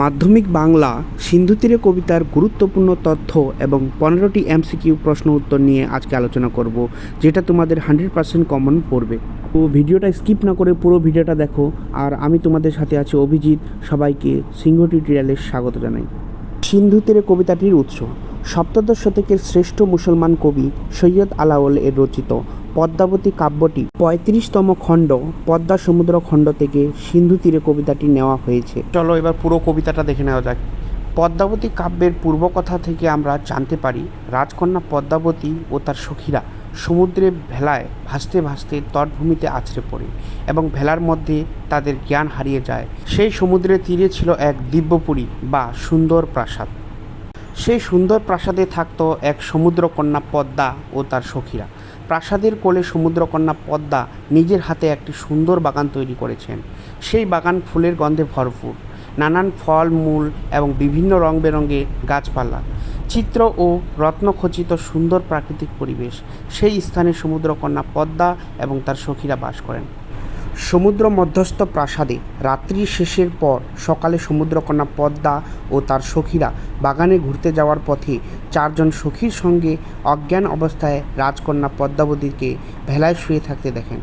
মাধ্যমিক বাংলা, সিন্ধু তীরে কবিতার গুরুত্বপূর্ণ তথ্য এবং পনেরোটি এমসিকিউ প্রশ্ন উত্তর নিয়ে আজকে আলোচনা করব, যেটা তোমাদের হান্ড্রেড পার্সেন্ট কমন পড়বে। তো ভিডিওটা স্কিপ না করে পুরো ভিডিওটা দেখো, আর আমি তোমাদের সাথে আছি অভিজিৎ, সবাইকে সিংহ টিউটোরিয়ালে স্বাগত জানাই। সিন্ধু তীরে কবিতাটির উৎস, সপ্তদশ শতকের শ্রেষ্ঠ মুসলমান কবি সৈয়দ আলাওল এর রচিত পদ্মাবতী কাব্যটি পঁয়ত্রিশতম খণ্ড পদ্মা সমুদ্র খণ্ড থেকে সিন্ধু তীরে কবিতাটি নেওয়া হয়েছে। চলো এবার পুরো কবিতাটা দেখে নেওয়া যাক। পদ্মাবতী কাব্যের পূর্বকথা থেকে আমরা জানতে পারি, রাজকন্যা পদ্মাবতী ও তার সখীরা সমুদ্রে ভেলায় ভাসতে ভাসতে তটভূমিতে আছড়ে পড়ে এবং ভেলার মধ্যে তাদের জ্ঞান হারিয়ে যায়। সেই সমুদ্রের তীরে ছিল এক দিব্যপুরী বা সুন্দর প্রাসাদ। সেই সুন্দর প্রাসাদে থাকত এক সমুদ্রকন্যা পদ্মা ও তার সখীরা। প্রাসাদের কোলে সমুদ্রকন্যা পদ্মা নিজের হাতে একটি সুন্দর বাগান তৈরি করেছেন। সেই বাগান ফুলের গন্ধে ভরপুর। নানান ফল, মূল এবং বিভিন্ন রং বেরঙের গাছপালা। চিত্র ও রত্নখচিত সুন্দর প্রাকৃতিক পরিবেশ। সেই স্থানে সমুদ্রকন্যা পদ্মা এবং তার সখীরা বাস করেন। সমুদ্র মধ্যস্থ প্রাসাদে রাত্রি শেষের পর সকালে সমুদ্রকন্যা পদ্মা ও তার সখীরা বাগানে ঘুরতে যাওয়ার পথে চারজন সখীর সঙ্গে অজ্ঞান অবস্থায় রাজকন্যা পদ্মাবতীকে ভেলায় শুয়ে থাকতে দেখেন।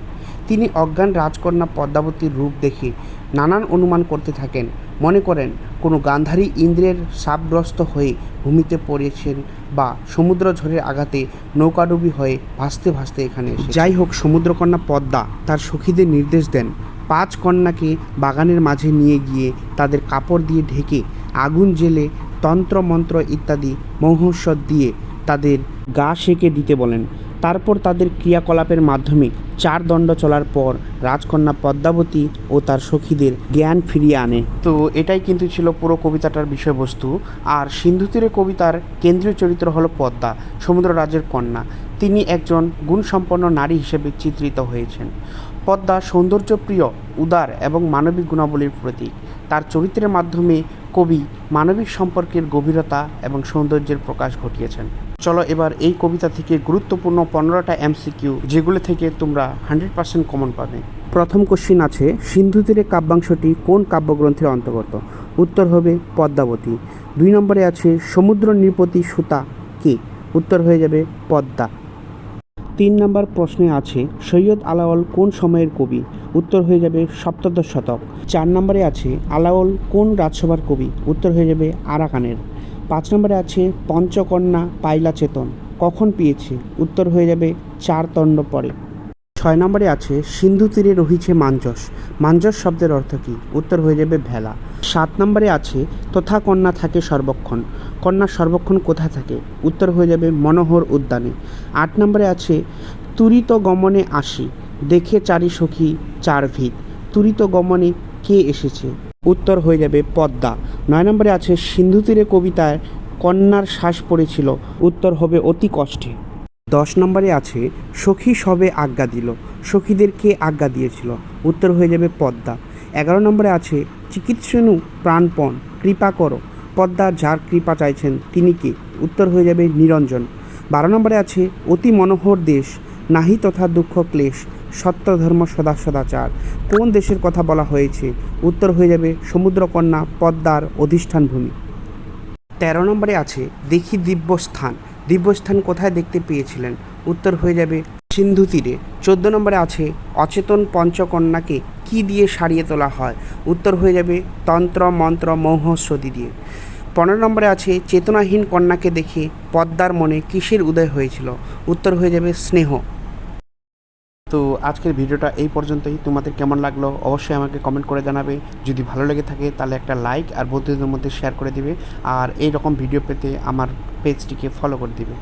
তিনি অজ্ঞান রাজকন্যা পদ্মাবতীর রূপ দেখে নানান অনুমান করতে থাকেন। মনে করেন কোনো গান্ধারী ইন্দ্রের সাপগ্রস্ত হয়ে ভূমিতে পড়েছেন বা সমুদ্র ঝড়ের আঘাতে নৌকাডুবি হয়ে ভাসতে ভাসতে এখানে এসে যাই হোক, সমুদ্রকন্যা পদ্মা তার সখীদের নির্দেশ দেন পাঁচ কন্যাকে বাগানের মাঝে নিয়ে গিয়ে তাদের কাপড় দিয়ে ঢেকে আগুন জেলে তন্ত্র মন্ত্র ইত্যাদি মহৌষধ দিয়ে তাদের গা সেঁকে দিতে বলেন। তারপর তাদের ক্রিয়াকলাপের মাধ্যমে চার দণ্ড চলার পর রাজকন্যা পদ্মাবতী ও তার সখীদের জ্ঞান ফিরিয়ে আনে। তো এটাই কিন্তু ছিল পুরো কবিতাটার বিষয়বস্তু। আর সিন্ধু তীরে কবিতার কেন্দ্রীয় চরিত্র হলো পদ্মা, সমুদ্র রাজের কন্যা। তিনি একজন গুণসম্পন্ন নারী হিসেবে চিত্রিত হয়েছেন। পদ্মা সৌন্দর্যপ্রিয়, উদার এবং মানবিক গুণাবলীর প্রতীক। তার চরিত্রের মাধ্যমে কবি মানবিক সম্পর্কের গভীরতা এবং সৌন্দর্যের প্রকাশ ঘটিয়েছেন। চলো এবার এই কবিতা থেকে গুরুত্বপূর্ণ পনেরোটা এমসিকিউ, যেগুলো থেকে তোমরা হান্ড্রেড পার্সেন্ট কমন পাবে। প্রথম কোশ্চিন আছে সিন্ধু তীরে কাব্যাংশটি কোন কাব্যগ্রন্থের অন্তর্গত? উত্তর হবে পদ্মাবতী। দুই নম্বরে আছে, সমুদ্র নৃপতি সুতা কে? উত্তর হয়ে যাবে পদ্মা। তিন নম্বর প্রশ্নে আছে, সৈয়দ আলাওল কোন সময়ের কবি? উত্তর হয়ে যাবে সপ্তদশ শতক। চার নম্বরে আছে আলাওল কোন রাজসভার কবি? উত্তর হয়ে যাবে আরাকানের। পাঁচ নম্বরে আছে, পঞ্চকন্যা পাইলা চেতন কখন পেয়েছে? উত্তর হয়ে যাবে চার দণ্ড পরে। ছয় নম্বরে আছে, সিন্ধু তীরে রহিছে মাঞ্জস। মাঞ্জস শব্দের অর্থ কী? উত্তর হয়ে যাবে ভেলা। সাত নম্বরে আছে তথা কন্যা থাকে সর্বক্ষণ। কন্যা সর্বক্ষণ কোথায় থাকে? উত্তর হয়ে যাবে মনোহর উদ্যানে। আট নম্বরে আছে, তুরিত গমনে আসি, দেখে চারি সখী চার ভিত। তুরিত গমনে কে এসেছে? উত্তর হয়ে যাবে পদ্মা। নয় নম্বরে আছে, সিন্ধু তীরে কবিতায় কন্যার শ্বাস পড়েছিল, উত্তর হবে অতি কষ্টে। দশ নম্বরে আছে, সখী সবে আজ্ঞা দিল, সখীদের কে আজ্ঞা দিয়েছিল? উত্তর হয়ে যাবে পদ্মা। এগারো নম্বরে আছে, চিকিৎসনু প্রাণপণ, কৃপা করো। পদ্মা যার কৃপা চাইছেন তিনি কে? উত্তর হয়ে যাবে নিরঞ্জন। বারো নম্বরে আছে, অতি মনোহর দেশ, নাহি তথা দুঃখ ক্লেশ, সত্য ধর্ম সদা সদাচার। কোন দেশের কথা বলা হয়েছে? উত্তর হয়ে যাবে সমুদ্রকন্যা পদ্মার অধিষ্ঠান ভূমি। তেরো নম্বরে আছে, দেখি দিব্যস্থান। দিব্যস্থান কোথায় দেখতে পেয়েছিলেন? উত্তর হয়ে যাবে সিন্ধু তীরে। চোদ্দ নম্বরে আছে, অচেতন পঞ্চকন্যাকে কি দিয়ে সারিয়ে তোলা হয়? উত্তর হয়ে যাবে, তন্ত্র, মন্ত্র মৌহস্রদি দিয়ে। পনেরো নম্বরে আছে, চেতনাহীন কন্যাকে দেখে পদ্মার মনে কিসের উদয় হয়েছিল? উত্তর হয়ে যাবে, স্নেহ। তো আজকের ভিডিওটা এই পর্যন্তই। তোমাদের কেমন লাগল? অবশ্যই আমাকে কমেন্ট করে জানাবে। যদি ভালো লেগে থাকে, তাহলে একটা লাইক আর বন্ধুদের মধ্যে শেয়ার করে দিবে। আর এই রকম ভিডিও পেতে আমার পেজটিকে ফলো করে দিবে।